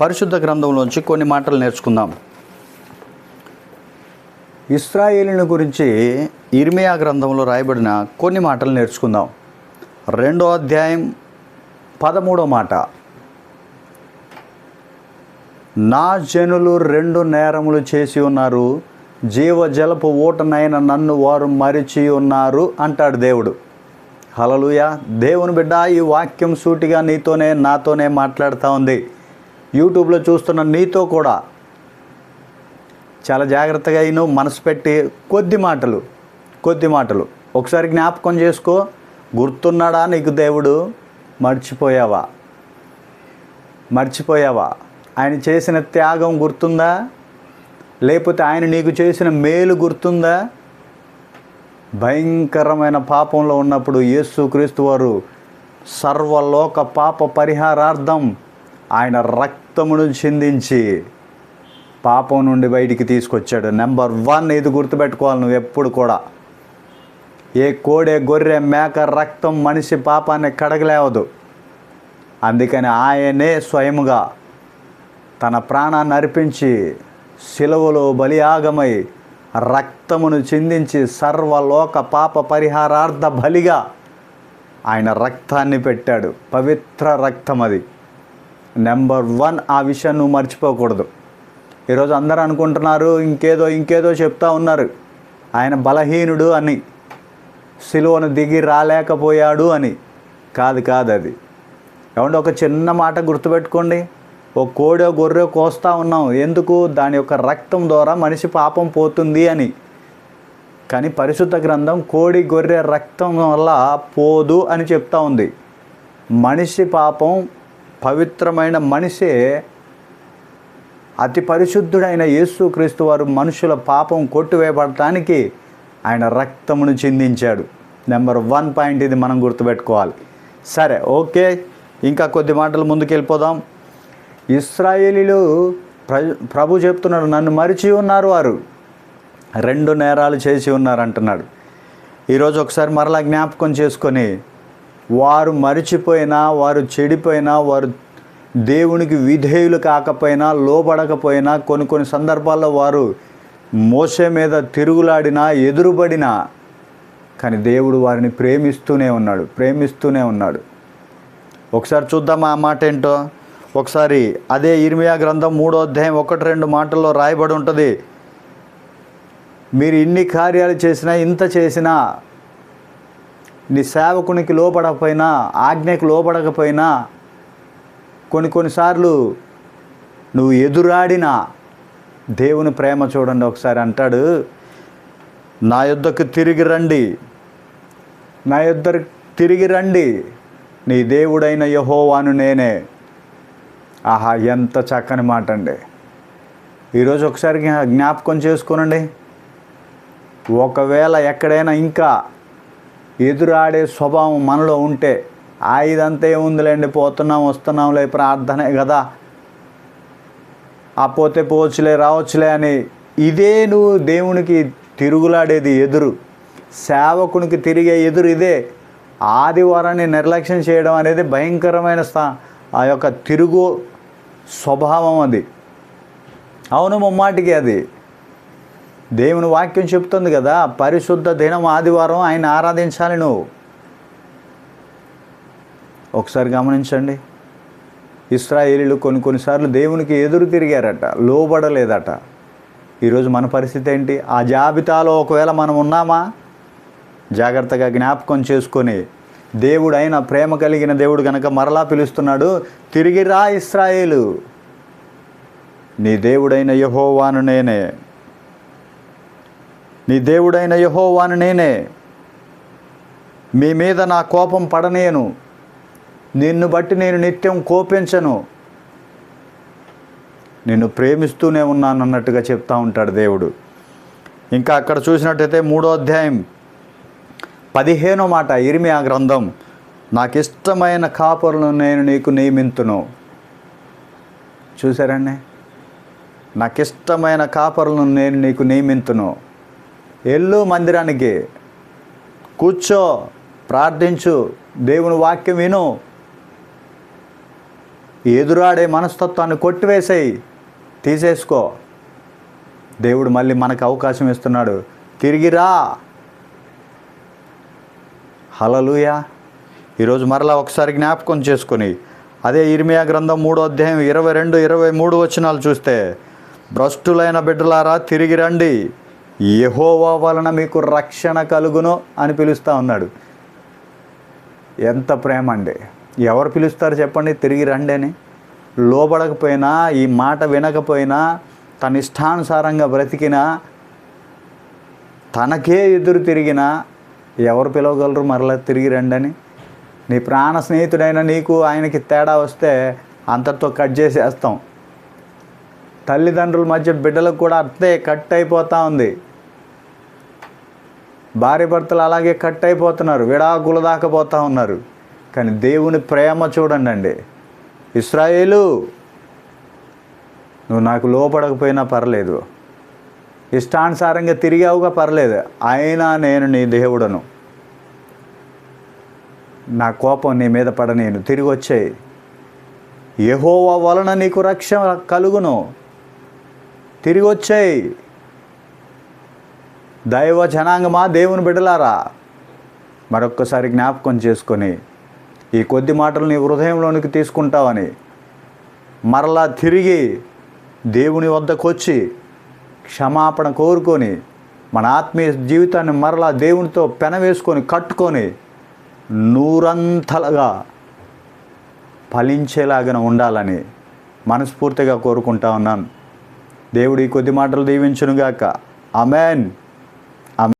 పరిశుద్ధ గ్రంథంలోంచి కొన్ని మాటలు నేర్చుకుందాం. ఇస్రాయేలీని గురించి ఇర్మియా గ్రంథంలో రాయబడిన కొన్ని మాటలు నేర్చుకుందాం. రెండో అధ్యాయం పదమూడో మాట. నా జనులు రెండు నేరములు చేసి ఉన్నారు. జీవజలపు ఓటనైన నన్ను వారు మరిచి ఉన్నారు అంటాడు దేవుడు. హలలుయ దేవుని బిడ్డ ఈ వాక్యం సూటిగా నీతోనే నాతోనే మాట్లాడుతూ ఉంది. యూట్యూబ్లో చూస్తున్న నీతో కూడా చాలా జాగ్రత్తగా అయిన మనసు పెట్టి కొద్ది మాటలు కొద్ది మాటలు. ఒకసారి జ్ఞాపకం చేసుకో. గుర్తున్నాడా నీకు దేవుడు? మర్చిపోయావా? మర్చిపోయావా? ఆయన చేసిన త్యాగం గుర్తుందా? లేకపోతే ఆయన నీకు చేసిన మేలు గుర్తుందా? భయంకరమైన పాపంలో ఉన్నప్పుడు యేసుక్రీస్తు వారు సర్వలోక పాప పరిహారార్థం ఆయన రక్తమును చిందించి పాపం నుండి బయటికి తీసుకొచ్చాడు. నెంబర్ వన్ ఇది గుర్తుపెట్టుకోవాలి నువ్వు ఎప్పుడు కూడా. ఏ కోడె గొర్రె మేక రక్తం మనిషి పాపాన్ని కడగలేవదు. అందుకని ఆయనే స్వయముగా తన ప్రాణాన్ని అర్పించి శిలవలో బలియాగమై రక్తమును చిందించి సర్వలోక పాప పరిహారార్థ బలిగా ఆయన రక్తాన్ని పెట్టాడు. పవిత్ర రక్తం అది. నెంబర్ వన్ ఆ విషయం నువ్వు మర్చిపోకూడదు. ఈరోజు అందరూ అనుకుంటున్నారు ఇంకేదో ఇంకేదో చెప్తా ఉన్నారు. ఆయన బలహీనుడు అని సిలువను దిగి రాలేకపోయాడు అని. కాదు కాదు అది. ఏమంటే ఒక చిన్న మాట గుర్తుపెట్టుకోండి. ఓ కోడో గొర్రె కోస్తా ఉన్నాం. ఎందుకు? దాని యొక్క రక్తం ద్వారా మనిషి పాపం పోతుంది అని. కానీ పరిశుద్ధ గ్రంథం కోడి గొర్రె రక్తం వల్ల పోదు అని చెప్తా ఉంది. మనిషి పాపం పవిత్రమైన మనిషే అతి పరిశుద్ధుడైన యేసుక్రీస్తు వారు మనుషుల పాపం కొట్టువేయబడటానికి ఆయన రక్తమును చిందించాడు. నెంబర్ వన్ పాయింట్ ఇది మనం గుర్తుపెట్టుకోవాలి. సరే ఓకే. ఇంకా కొద్ది మాటలు ముందుకు వెళ్ళిపోదాం ఇస్రాయేలీలు ప్ర ప్రభు చెప్తున్నాడు నన్ను మరిచి ఉన్నారు వారు. రెండు నేరాలు చేసి ఉన్నారు అంటున్నాడు. ఈరోజు ఒకసారి మరలా జ్ఞాపకం చేసుకొని వారు మరిచిపోయినా వారు చెడిపోయినా వారు దేవునికి విధేయులు కాకపోయినా లోబడకపోయినా కొన్ని కొన్ని సందర్భాల్లో వారు మోసే మీద తిరుగులాడినా ఎదురుబడినా కానీ దేవుడు వారిని ప్రేమిస్తూనే ఉన్నాడు ప్రేమిస్తూనే ఉన్నాడు. ఒకసారి చూద్దాం ఆ మాట ఏంటో? ఒకసారి అదే ఇర్మియా గ్రంథం మూడో అధ్యాయం ఒకటి రెండు మాటల్లో రాయబడి ఉంటుంది. మీరు ఇన్ని కార్యాలు చేసినా ఇంత చేసినా నీ సేవకునికి లోపడకపోయినా ఆజ్ఞకు లోపడకపోయినా కొన్ని కొన్నిసార్లు నువ్వు ఎదురాడినా దేవుని ప్రేమ చూడండి ఒకసారి అంటాడు నా యొద్దకు తిరిగి రండి. నా యొద్ద తిరిగి రండి. నీ దేవుడైన యహోవాను నేనే. ఆహా ఎంత చక్కని మాట అండి. ఈరోజు ఒకసారి జ్ఞాపకం చేసుకోనండి. ఒకవేళ ఎక్కడైనా ఇంకా ఎదురాడే స్వభావం మనలో ఉంటే ఆ ఇదంతా ఏముందిలేండి పోతున్నాం వస్తున్నాంలే ప్రార్థనే కదా ఆ పోతే పోవచ్చులే రావచ్చులే అని ఇదే నువ్వు దేవునికి తిరుగులాడేది ఎదురు. సేవకునికి తిరిగే ఎదురు ఇదే. ఆదివారాన్ని నిర్లక్ష్యం చేయడం అనేది భయంకరమైన స్థా ఆ యొక్క తిరుగు స్వభావం అది. అవును ముమ్మాటికి అది. దేవుని వాక్యం చెప్తుంది కదా పరిశుద్ధ దినం ఆదివారం ఆయన ఆరాధించాలి నువ్వు. ఒకసారి గమనించండి. ఇస్రాయేలీలు కొన్ని కొన్నిసార్లు దేవునికి ఎదురు తిరిగారట లోబడలేదట. ఈరోజు మన పరిస్థితి ఏంటి? ఆ జాబితాలో ఒకవేళ మనం ఉన్నామా? జాగ్రత్తగా జ్ఞాపకం చేసుకొని దేవుడైన ప్రేమ కలిగిన దేవుడు కనుక మరలా పిలుస్తున్నాడు తిరిగి రా ఇస్రాయేలు. నీ దేవుడైన యహోవాను నేనే. నీ దేవుడైన యహోవాను నేనే. మీ మీద నా కోపం పడనేను నిన్ను బట్టి నేను నిత్యం కోపించను. నిన్ను ప్రేమిస్తూనే ఉన్నాను అన్నట్టుగా చెప్తా ఉంటాడు దేవుడు. ఇంకా అక్కడ చూసినట్టయితే మూడో అధ్యాయం పదిహేనో మాట ఇరిమి ఆ గ్రంథం నాకు ఇష్టమైన కాపరులను నేను నీకు నియమింతును. చూసారండి నాకు ఇష్టమైన కాపరులను నేను నీకు నియమింతును. ఎల్లు మందిరానికి కూర్చో ప్రార్థించు దేవుని వాక్యం విను. ఎదురాడే మనస్తత్వాన్ని కొట్టివేసేయి తీసేసుకో. దేవుడు మళ్ళీ మనకు అవకాశం ఇస్తున్నాడు. తిరిగిరా హలలుయా ఈరోజు మరలా ఒకసారి జ్ఞాపకం చేసుకుని అదే ఇర్మియా గ్రంథం మూడో అధ్యాయం ఇరవై రెండు ఇరవై మూడు వచనాలు చూస్తే భ్రష్టులైన బిడ్డలారా తిరిగి రండి. యహోవా వలన మీకు రక్షణ కలుగును అని పిలుస్తూ ఉన్నాడు. ఎంత ప్రేమ అండి. ఎవరు పిలుస్తారు చెప్పండి? తిరిగి రండి అని. లోబడకపోయినా ఈ మాట వినకపోయినా తన ఇష్టానుసారంగా బ్రతికినా తనకే ఎదురు తిరిగినా ఎవరు పిలవగలరు? మరలా తిరిగి రండి అని. నీ ప్రాణ స్నేహితుడైన నీకు ఆయనకి తేడా వస్తే అంతటితో కట్ చేసేస్తాం. తల్లిదండ్రుల మధ్య బిడ్డలకు కూడా అంతే కట్ అయిపోతూ ఉంది. భార్య భర్తలు అలాగే కట్ అయిపోతున్నారు విడాకులు దాకపోతూ ఉన్నారు. కానీ దేవుని ప్రేమ చూడండి అండి ఇస్రాయేలు నువ్వు నాకు లోపడకపోయినా పర్లేదు. ఇష్టానుసారంగా తిరిగావుగా పర్లేదు. అయినా నేను నీ దేవుడను. నా కోపం నీ మీద పడ నేను తిరిగి వచ్చాయి. యెహోవా వలన నీకు రక్షణ కలుగును. తిరిగి వచ్చాయి. దైవ జనాంగమా దేవుని బిడలారా మరొక్కసారి జ్ఞాపకం చేసుకొని ఈ కొద్ది మాటలు నీ హృదయంలోనికి తీసుకుంటావని మరలా తిరిగి దేవుని వద్దకు వచ్చి క్షమాపణ కోరుకొని మన ఆత్మీయ జీవితాన్ని మరలా దేవునితో పెనవేసుకొని కట్టుకొని నూరంతలుగా ఫలించేలాగా ఉండాలని మనస్ఫూర్తిగా కోరుకుంటా ఉన్నాను. దేవుడి కొద్ది మాటలు దీవించునుగాక. అమెన్